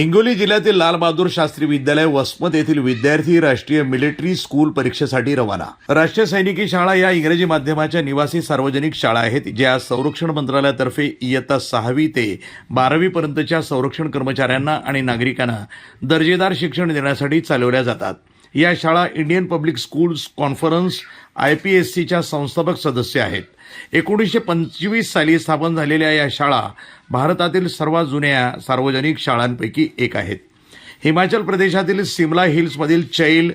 हिंगोली जिल्ह्यातील लालबहादूर शास्त्री विद्यालय वसमत येथील विद्यार्थी राष्ट्रीय मिलिटरी स्कूल परीक्षेसाठी रवाना. राष्ट्रीय सैनिकी शाळा या इंग्रजी माध्यमाच्या निवासी सार्वजनिक शाळा आहेत ज्या संरक्षण मंत्रालयातर्फे इयत्ता सहावी ते बारावी पर्यंतच्या संरक्षण कर्मचाऱ्यांना आणि नागरिकांना दर्जेदार शिक्षण देण्यासाठी चालवल्या जातात. या शाळा Indian public schools conference I P S सीच्या संस्थापक सदस्य आहेत. एकोणीसशे पंचवीस साली स्थापन झालेल्या या शाळा भारतातील सर्वात जुन्या सार्वजनिक शाळांपैकी एक आहेत. हिमाचल प्रदेशातील सिमला हिल्समधील चैल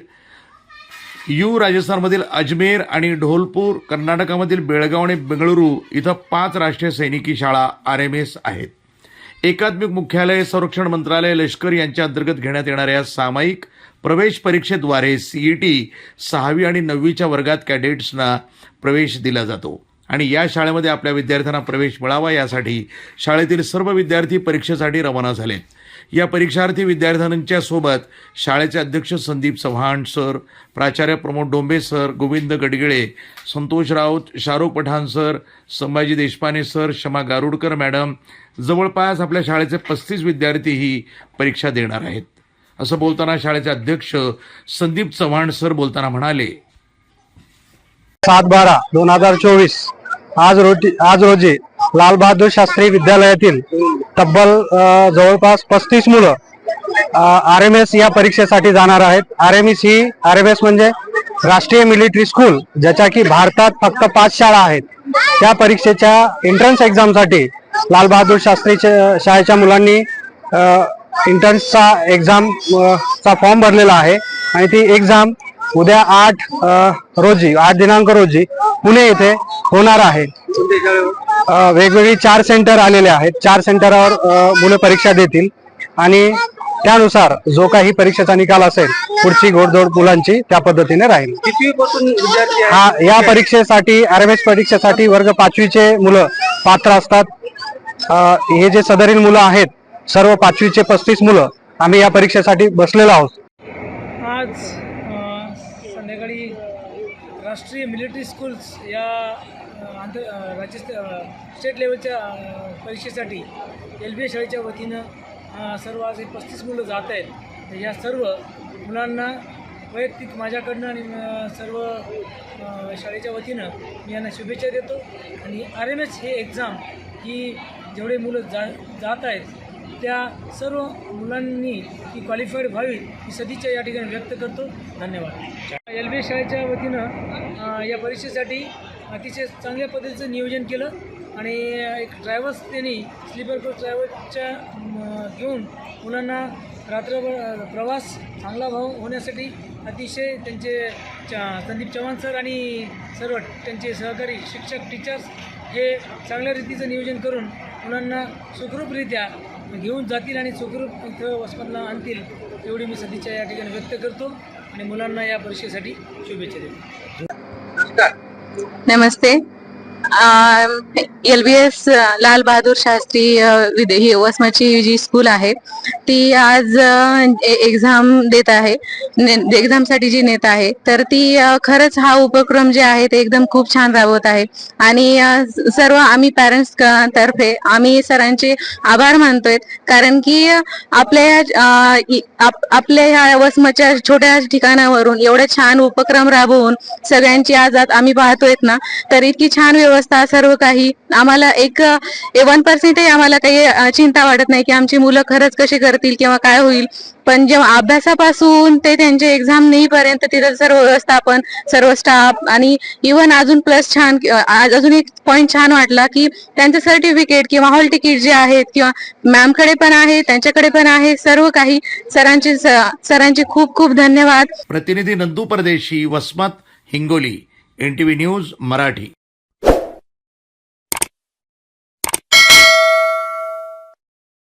यू राजस्थानमधील अजमेर आणि ढोलपूर कर्नाटकामधील बेळगाव आणि बेंगळुरू इथं पाच राष्ट्रीय सैनिकी शाळा आर एम एस आहेत. एकात्मिक मुख्यालय संरक्षण मंत्रालय लष्कर यांच्या अंतर्गत घेण्यात येणाऱ्या सामायिक प्रवेश परीक्षेद्वारे सीईटी सहावी आणि नववीच्या वर्गात कॅडेट्सना प्रवेश दिला जातो. आणि या शाळेमध्ये आपल्या विद्यार्थ्यांना प्रवेश मिळावा यासाठी शाळेतील सर्व विद्यार्थी परीक्षेसाठी रवाना झालेत या परीक्षार्थी विद्यार्थ्यांच्या सोबत शाळेचे अध्यक्ष संदीप चव्हाण सर प्राचार्य Pramod Dombe sir Govind Gadgile Santosh Raut Shahrukh Pathan sir Sambhaji Deshpande sir Shama Garudkar madam जवळपास आपल्या शाळेचे पस्तीस विद्यार्थीही परीक्षा देणार आहेत. असं बोलताना शाळेचे अध्यक्ष संदीप चव्हाण सर बोलताना म्हणाले सात बारा दोन हजार चोवीस आज रोजी आज रोजी लालबहादूर शास्त्री विद्यालयातील तब्बल जवळपास पस्तीस मुलं आर एम एस या परीक्षेसाठी जाणार आहेत. आर एम एस ही आर एम एस म्हणजे राष्ट्रीय मिलिटरी स्कूल ज्याच्या की भारतात फक्त पाच शाळा आहेत. त्या परीक्षेच्या एंट्रन्स एक्झामसाठी लालबहादूर शास्त्रीच्या शाळेच्या मुलांनी एंट्रन्सचा एक्झाम चा फॉर्म भरलेला आहे. आणि ती एक्झाम उद्या आठ रोजी आठ दिनांक रोजी पुणे येथे होणार आहे. वेगवेगळी चार सेंटर आलेले आहेत. चार सेंटरवर मुलं परीक्षा देतील. आणि त्यानुसार जो काही परीक्षेचा निकाल असेल पुढची घोडदौड मुलांची त्या पद्धतीने राहील? हा या परीक्षेसाठी आर एम एस परीक्षेसाठी वर्ग पाचवीचे मुलं पात्र असतात. हे जे सदरील मुलं आहेत सर्व पाचवीचे पस्तीस मुलं आम्ही या परीक्षेसाठी बसलेलो आहोत. आज संध्याकाळी राष्ट्रीय मिलिटरी स्कूल्स या आंतर राज्य स्टेट लेवलच्या परीक्षेसाठी एल बी ए शाळेच्या वतीनं सर्व आज हे पस्तीस मुलं जात आहेत. या सर्व मुलांना वैयक्तिक माझ्याकडनं आणि सर्व शाळेच्या वतीनं मी यांना शुभेच्छा देतो. आणि आर एम एस हे एक्झाम ही जेवढे मुलं जा जात आहेत त्या सर्व मुलांनी ती क्वालिफाईड व्हावी ही सदिच्छा या ठिकाणी व्यक्त करतो. धन्यवाद. एल बी शाळेच्या वतीनं या परीक्षेसाठी अतिशय चांगल्या पद्धतीचं नियोजन केलं आणि एक ड्रायव्हर्स त्यांनी स्लीपर कोच ड्रायव्हरच्या घेऊन मुलांना रात्रभर प्रवास चांगला भाव होण्यासाठी अतिशय त्यांचे चा संदीप चव्हाण सर आणि सर्व त्यांचे सहकारी शिक्षक टीचर्स हे चांगल्या रीतीचं नियोजन करून मुलांना सुखरूपरित्या घेऊन जातील आणि सुखरूप इथं वसमतला आणतील एवढी मी सदिच्छा या ठिकाणी व्यक्त करतो आणि मुलांना या परीक्षेसाठी शुभेच्छा देतो. नमस्ते. L B S Lal Bahadur Shastri विदे ही वसमाची जी स्कूल आहे ती आज एक्झाम देत आहे. एक्झामसाठी जी नेत आहे तर ती खरंच हा उपक्रम जे आहे ते एकदम खूप छान राबवत आहे. आणि सर्व आम्ही पॅरेंट्स तर्फे आम्ही सरांचे आभार मानतोय. कारण की आपल्या या, आपल्या ह्या वसमाच्या छोट्या ठिकाणावरून एवढे छान उपक्रम राबवून सगळ्यांची आज आम्ही पाहतोय ना तर इतकी छान व्यवस्था सर्व काही. आम्हाला एक वन पर्सेंटही आम्हाला काही चिंता वाटत नाही की आमची मुलं खरंच कशी करतील किंवा काय होईल. पण जेव्हा अभ्यासापासून ते त्यांचे एक्झाम नेईपर्यंत तिथं सर्व व्यवस्थापन सर्व स्टाफ आणि इव्हन अजून प्लस छान अजून एक पॉईंट छान वाटला की त्यांचं सर्टिफिकेट किंवा हॉल तिकीट जे आहेत किंवा मॅमकडे पण आहे त्यांच्याकडे पण आहे सर्व काही सरांचे सरांचे खूप खूप धन्यवाद. प्रतिनिधी नंदू परदेशी वसमत हिंगोली एनटीव्ही न्यूज मराठी.